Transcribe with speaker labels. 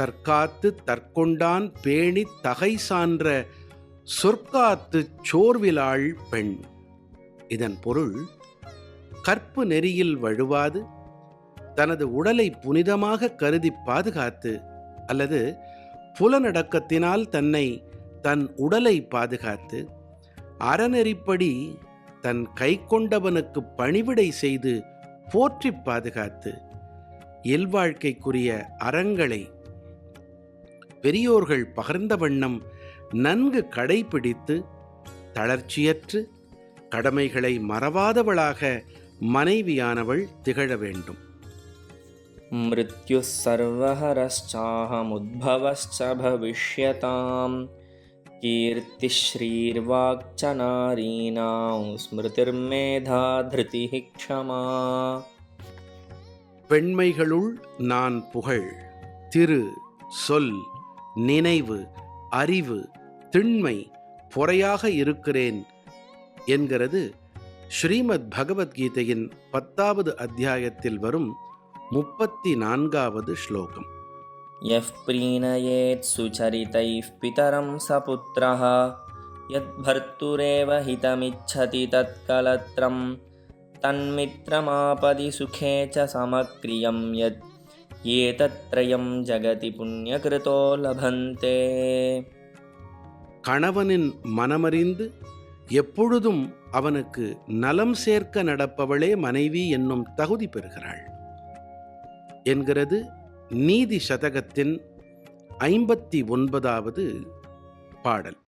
Speaker 1: தற்காத்து தற்கொண்டான் பேணி தகை சான்ற சொற்காத்துச் சோர்விலாள் பெண். இதன் பொருள் கற்பு நெறியில் வழுவாது தனது உடலை புனிதமாக கருதி பாதுகாத்து அல்லது புலனடக்கத்தினால் தன்னை தன் உடலை பாதுகாத்து அறநெறிப்படி தன் கை கொண்டவனுக்கு பணிவிடை செய்து போற்றி பாதுகாத்து இல்வாழ்க்கைக்குரிய அறங்களை பெரியோர்கள் பகர்ந்த வண்ணம் நன்கு கடைபிடித்து தளர்ச்சியற்று கடமைகளை மறவாதவளாக மனைவியானவள் திகழ வேண்டும்
Speaker 2: मृत्युः सर्वहरश्चाहमुद्भवश्च भविष्यतां कीर्तिश्रीर्वाक्च नारीणां स्मृतिर्मेधा धृतिः क्षमा
Speaker 1: பெண்மைகளுள் நான் புகழ் திரு சொல் நினைவு அறிவு திண்மை பொறையாக இருக்கிறேன் என்கிறது ஸ்ரீமத் பகவத்கீதையின் பத்தாவது அத்தியாயத்தில் வரும் முப்பத்தி நான்காவது ஸ்லோகம்.
Speaker 2: எஃப் பிரீணயேத் சுச்சரித்தை பிதரம் சபுத்திரா யத் பர்த்துரேவ ஹிதமிச்சதி தத்கலத்ரம் தன்மித்ரமாபதி சுகே ச சமக்ரியம் யத் यत् एतत्त्रयं जगति पुण्यकृतो लभन्ते
Speaker 1: கணவனின் மனமறிந்து எப்பொழுதும் அவனுக்கு நலம் சேர்க்க நடப்பவளே மனைவி என்னும் தகுதி பெறுகிறாள் என்கிறது நீதி சதகத்தின் ஐம்பத்தி ஒன்பதாவது பாடல்